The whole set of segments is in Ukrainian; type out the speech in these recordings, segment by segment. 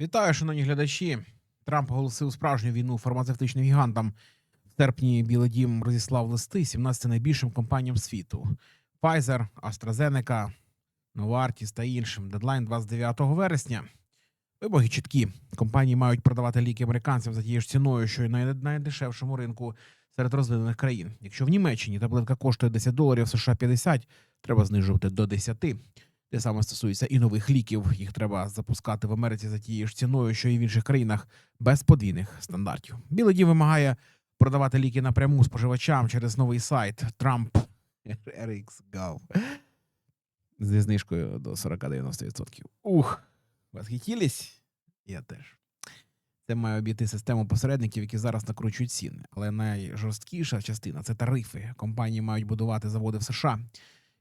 Вітаю, шановні глядачі. Трамп оголосив справжню війну фармацевтичним гігантам. В серпні Білий Дім розіслав листи 17 найбільшим компаніям світу: Pfizer, AstraZeneca, Novartis та іншим. Дедлайн 29 вересня. Вимоги чіткі. Компанії мають продавати ліки американцям за тією ж ціною, що й на найдешевшому ринку серед розвинених країн. Якщо в Німеччині таблетка коштує 10 доларів, США 50, треба знижувати до 10. Те саме стосується і нових ліків. Їх треба запускати в Америці за тією ж ціною, що і в інших країнах, без подвійних стандартів. Білий дім вимагає продавати ліки напряму споживачам через новий сайт Trump RxGov зі знижкою до 40-90%. Ух, восхитились? Я теж. Це має обійти систему посередників, які зараз накручують ціни. Але найжорсткіша частина це тарифи. Компанії мають будувати заводи в США.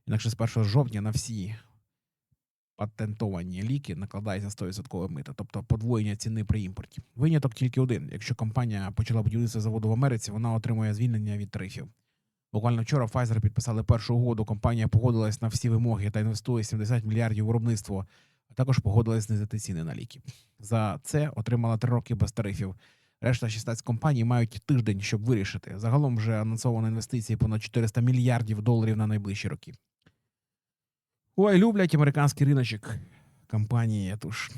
Інакше з 1 жовтня на всі патентовані ліки накладається 100% мито, тобто подвоєння ціни при імпорті. Виняток тільки один. Якщо компанія почала будівництво заводу в Америці, вона отримує звільнення від тарифів. Буквально вчора Pfizer підписали першу угоду. Компанія погодилась на всі вимоги та інвестує 70 мільярдів виробництво, а також погодилась знизити ціни на ліки. За це отримала три роки без тарифів. Решта 16 компаній мають тиждень, щоб вирішити. Загалом вже анонсовано інвестиції понад 400 мільярдів доларів на найближчі роки. Ой, люблять американський риночок. Компанії тож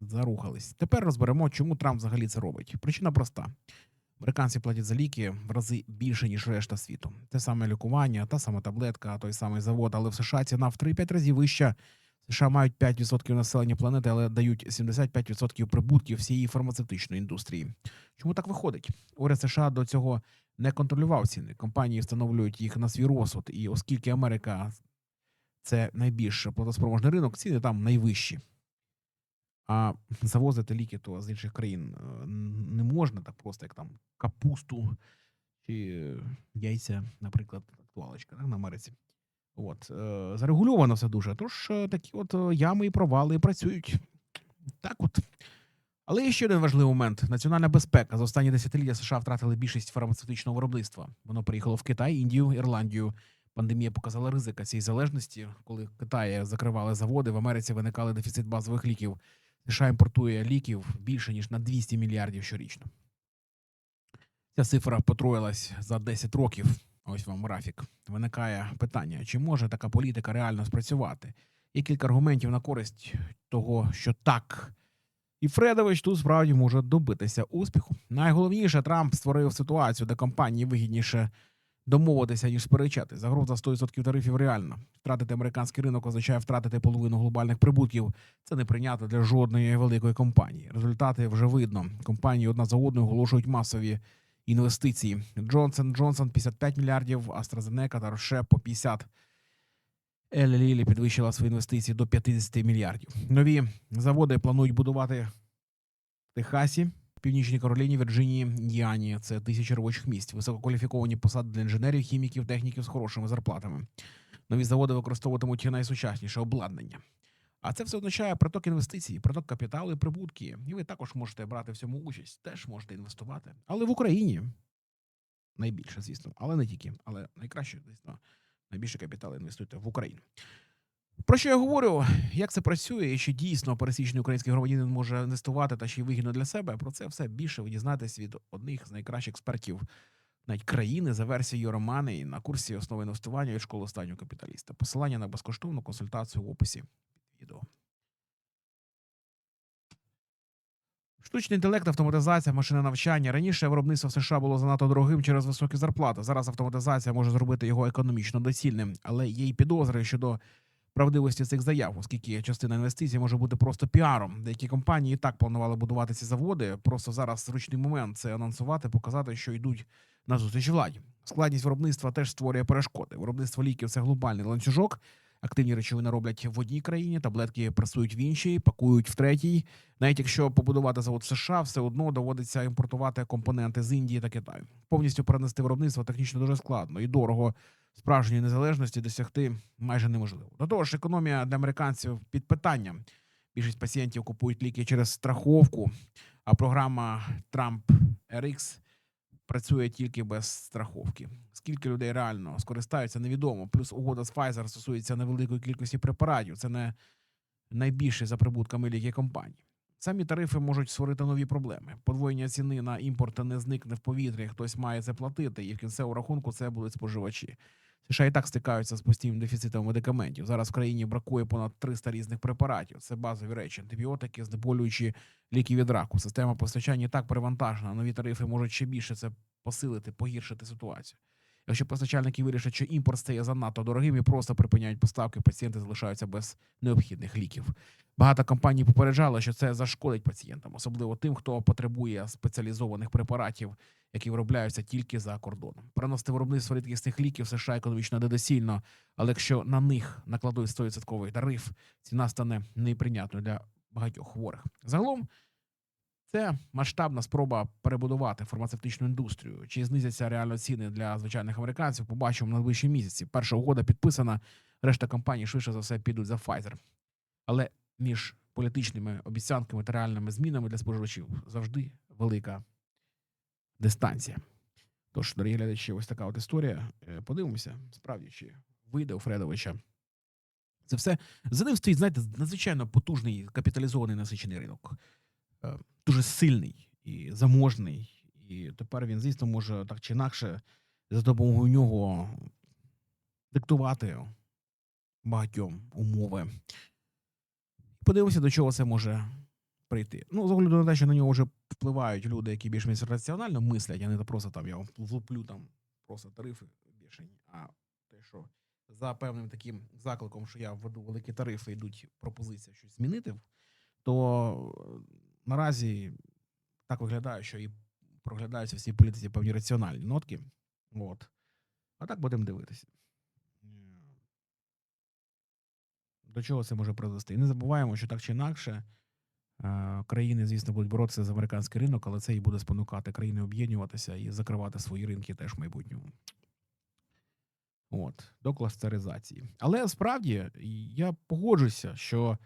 зарухались. Тепер розберемо, чому Трамп взагалі це робить. Причина проста: американці платять за ліки в рази більше, ніж решта світу. Те саме лікування, та сама таблетка, той самий завод, але в США ціна в 3-5 разів вища. США мають 5% населення планети, але дають 75% прибутків всієї фармацевтичної індустрії. Чому так виходить? Уряд США до цього не контролював ціни. Компанії встановлюють їх на свій розсуд, і оскільки Америка це найбільш платоспроможний ринок, ціни там найвищі. А завозити ліки то з інших країн е, не можна так просто, як там капусту чи яйця, наприклад, актуалочка на Америці. От, е, зарегульовано все дуже. Тож е, такі от ями і провали працюють. Так от. Але є ще один важливий момент: національна безпека. За останні десятиліття США втратили більшість фармацевтичного виробництва. Воно приїхало в Китай, Індію, Ірландію. Пандемія показала ризика цієї залежності, коли Китаї закривали заводи, в Америці виникали дефіцит базових ліків. США імпортує ліків більше ніж на 200 мільярдів щорічно. Ця цифра потроїлась за 10 років. Ось вам графік. Виникає питання: чи може така політика реально спрацювати? Є кілька аргументів на користь того, що так. І Фредович тут справді може добитися успіху. Найголовніше, Трамп створив ситуацію, де компанії вигідніше домовитися, ніж сперечати. Загроза 100% тарифів реальна. Втратити американський ринок означає втратити половину глобальних прибутків. Це не прийнято для жодної великої компанії. Результати вже видно. Компанії одна за одною оголошують масові інвестиції. Джонсон Джонсон 55 мільярдів, AstraZeneca та Roche по 50. Елі Лілі підвищила свої інвестиції до 50 мільярдів. Нові заводи планують будувати в Техасі, Північній Кароліні, Вірджинії, Індіані. Це тисячі робочих місць, висококваліфіковані посади для інженерів, хіміків, техніків з хорошими зарплатами. Нові заводи використовуватимуть найсучасніше обладнання. А це все означає приток інвестицій, приток капіталу і прибутки. І ви також можете брати в цьому участь, теж можете інвестувати. Але в Україні найбільше, звісно, але не тільки. Але найкраще, звісно, найбільше капіталу інвестуйте в Україну. Про що я говорю? Як це працює, і чи дійсно пересічний український громадянин може інвестувати та ще й вигідно для себе? Про це все більше ви дізнаєтесь від одних з найкращих експертів навіть країни за версією Романи на курсі основи інвестування від школи останнього капіталіста. Посилання на безкоштовну консультацію в описі відео. Штучний інтелект, автоматизація, машинне навчання. Раніше виробництво в США було занадто дорогим через високі зарплати. Зараз автоматизація може зробити його економічно доцільним, але є й підозри щодо правдивості цих заяв, оскільки частина інвестицій може бути просто піаром. Деякі компанії і так планували будувати ці заводи. Просто зараз зручний момент це анонсувати, показати, що йдуть на зустріч владі. Складність виробництва теж створює перешкоди. Виробництво ліків це глобальний ланцюжок. Активні речовини роблять в одній країні, таблетки пресують в іншій, пакують в третій. Навіть якщо побудувати завод США, все одно доводиться імпортувати компоненти з Індії та Китаю. Повністю перенести виробництво технічно дуже складно і дорого. Справжньої незалежності досягти майже неможливо. До того ж, економія для американців під питанням. Більшість пацієнтів купують ліки через страховку, а програма Trump RX працює тільки без страховки. Скільки людей реально скористаються, невідомо. Плюс угода з Pfizer стосується невеликої кількості препаратів. Це не найбільше за прибутками ліки компанії. самі тарифи можуть створити нові проблеми. Подвоєння ціни на імпорт не зникне в повітрі, хтось має це платити, і в кінцевому рахунку це будуть споживачі. США і так стикаються з постійним дефіцитом медикаментів. Зараз в країні бракує понад 300 різних препаратів. Це базові речі, антибіотики, знеболюючі ліки від раку. Система постачання і так перевантажена. Нові тарифи можуть ще більше це посилити, погіршити ситуацію. Якщо постачальники вирішать, що імпорт стає занадто дорогим і просто припиняють поставки, пацієнти залишаються без необхідних ліків. Багато компаній попереджали, що це зашкодить пацієнтам, особливо тим, хто потребує спеціалізованих препаратів, які виробляються тільки за кордоном. Переносити виробництво рідкісних ліків в США економічно недосильно, але якщо на них накладуть 100% тариф, ціна стане неприйнятною для багатьох хворих. Загалом це масштабна спроба перебудувати фармацевтичну індустрію. Чи знизяться реально ціни для звичайних американців? Побачимо в найближчі місяці. Перша угода підписана. Решта компаній швидше за все підуть за Pfizer. Але між політичними обіцянками та реальними змінами для споживачів завжди велика дистанція. Тож, дорогі глядачі, ось така от історія. Е, Подивимося, справді, чи вийде у Фредовича. Це все за ним стоїть, знаєте, надзвичайно потужний капіталізований насичений ринок. Дуже сильний і заможний. І тепер він, звісно, може так чи інакше за допомогою нього диктувати багатьом умови. Подивимося, до чого це може прийти. Ну, з огляду на те, що на нього вже впливають люди, які більш-менш раціонально мислять, а не просто там я влуплю там просто тарифи бішені. А те, що за певним таким закликом, що я введу великі тарифи, йдуть пропозиція щось змінити, то наразі так виглядає, що і проглядаються всі політиці певні раціональні нотки. От. А так будемо дивитися. До чого це може призвести? І не забуваємо, що так чи інакше е, країни, звісно, будуть боротися за американський ринок, але це і буде спонукати країни об'єднуватися і закривати свої ринки теж в майбутньому. От, до кластеризації. Але справді я погоджуся, що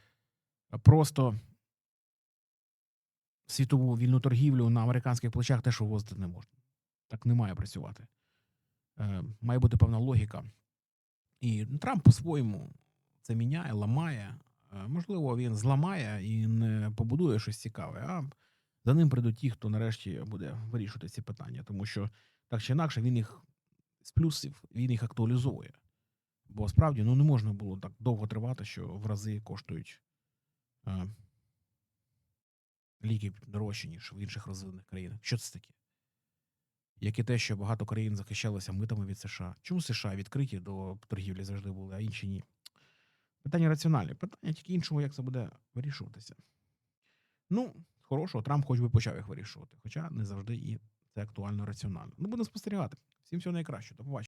просто світову вільну торгівлю на американських плечах теж вивозити не можна. Так не має працювати. Е, має бути певна логіка. І Трамп по-своєму це міняє, ламає. Е, Можливо, він зламає і не побудує щось цікаве, а за ним прийдуть ті, хто нарешті буде вирішувати ці питання, тому що так чи інакше він їх з плюсів, він їх актуалізовує. Бо справді ну, не можна було так довго тривати, що в рази коштують е, ліки дорожчі, ніж в інших розвинених країнах. Що це таке? Як і те, що багато країн захищалися митами від США. Чому США відкриті до торгівлі завжди були, а інші ні? Питання раціональне. Питання тільки іншого, як це буде вирішуватися. Ну, хорошого, Трамп хоч би почав їх вирішувати, хоча не завжди і це актуально раціонально. Ну, будемо спостерігати. Всім всього найкращого. До побачення.